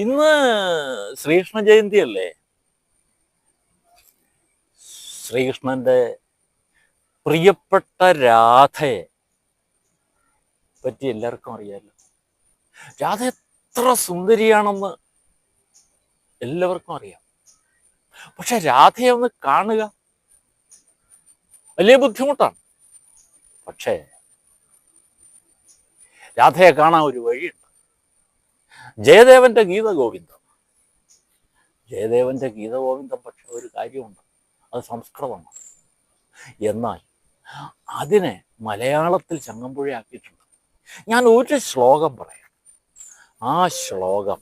ഇന്ന് ശ്രീകൃഷ്ണ ജയന്തി അല്ലേ ശ്രീകൃഷ്ണന്റെ പ്രിയപ്പെട്ട രാധയെ പറ്റി എല്ലാവർക്കും അറിയാമല്ലോ രാധ എത്ര സുന്ദരിയാണെന്ന് എല്ലാവർക്കും അറിയാം. പക്ഷെ രാധയെ ഒന്ന് കാണുക വലിയ ബുദ്ധിമുട്ടാണ്. പക്ഷേ രാധയെ കാണാൻ ഒരു വഴിയുണ്ട്. ജയദേവന്റെ ഗീത ഗോവിന്ദം ജയദേവന്റെ ഗീത ഗോവിന്ദം പക്ഷെ ഒരു കാര്യമുണ്ട്. അത് സംസ്കൃതമാണ്. എന്നാൽ അതിനെ മലയാളത്തിൽ ചങ്ങമ്പുഴയാക്കിയിട്ടുണ്ട് ഞാൻ ഒരു ശ്ലോകം പറയാം. ആ ശ്ലോകം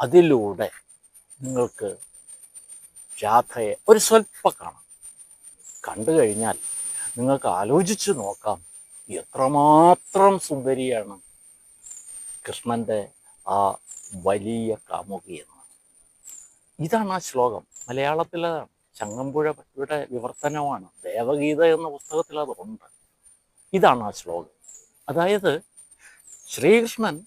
അതിലൂടെ നിങ്ങൾക്ക് രാധയെ ഒരു സ്വല്പം കാണാം. കണ്ടു കഴിഞ്ഞാൽ നിങ്ങൾക്ക് ആലോചിച്ച് നോക്കാം എത്രമാത്രം സുന്ദരിയാണ് കൃഷ്ണന്റെ ആ വലിയ കാമുകിയെന്ന് ഇതാണ് ആ ശ്ലോകം. മലയാളത്തിലാണ് ചങ്ങമ്പുഴയുടെ വിവർത്തനമാണ്. ദേവഗീത എന്ന പുസ്തകത്തിൽ അതുണ്ട്. ഇതാണ് ആ ശ്ലോകം. അതായത് ശ്രീകൃഷ്ണൻ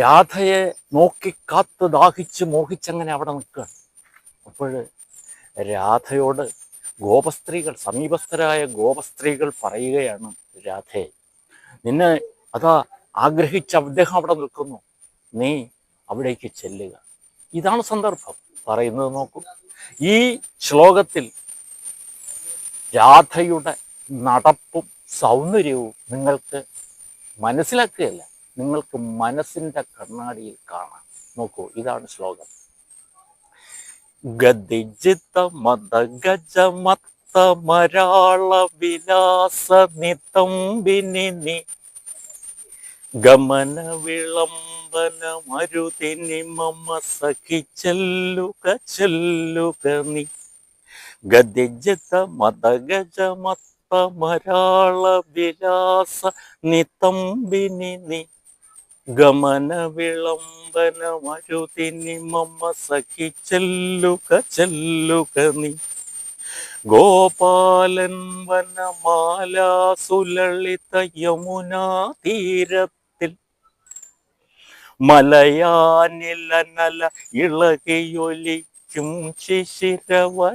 രാധയെ നോക്കി കാത്ത് ദാഹിച്ച് മോഹിച്ചങ്ങനെ അവിടെ നിൽക്കുകയാണ്. അപ്പോൾ രാധയോട് ഗോപസ്ത്രീകൾ സമീപസ്ഥരായ ഗോപസ്ത്രീകൾ പറയുകയാണ് രാധയെ നിന്നെ അതാ ആഗ്രഹിച്ച അദ്ദേഹം അവിടെ നിൽക്കുന്നു. നീ അവിടേക്ക് ചെല്ലുക. ഇതാണ് സന്ദർഭം. പറയുന്നത് നോക്കൂ. ഈ ശ്ലോകത്തിൽ രാധയുടെ നടപ്പും സൗന്ദര്യവും നിങ്ങൾക്ക് മനസ്സിലാക്കുകയല്ല. നിങ്ങൾക്ക് മനസ്സിന്റെ കണ്ണാടിയിൽ കാണാം. നോക്കൂ ഇതാണ് ശ്ലോകം. ഗതിജിത മത ഗജമത്ത മരാള വിലാസ നിതംബിനി ഗമന വിളംബന മരുതിനി മമ സഖി ചെല്ലുക നീ. ഗതിജിത മത ഗജ മത്ത മരാള വിലാസ നിതമ്പിനി നീ. ഗമന വിളംബന മരുതിനി മമ സഖി ചെല്ലുക നീ. ഗോപാലൻ വനമാല സുലളിത യമുനാ തീരത്തിൽ മലയാനിലനല ഇളകിയൊലിക്കും ശിശിരവനന്ദത്തിൽ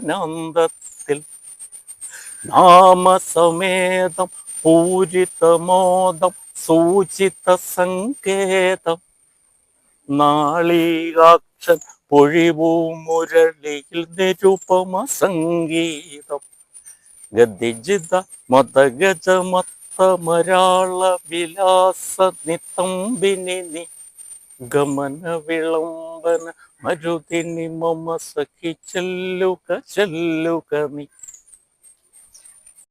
നാമസമേതം പൂരിതമോദം സൂചിത സങ്കേതം നാളികാക്ഷൻ പൊഴിവൂ മുരളിയിൽ നിരുപമ സംഗീതം ഗതിജിത മതഗജമത്തമരാള വിലാസ നിത്തമ്പിനി ഗമന വിളംബന മരുതിനി മമ സഖി ചെല്ലുക ചെല്ലുക നീ.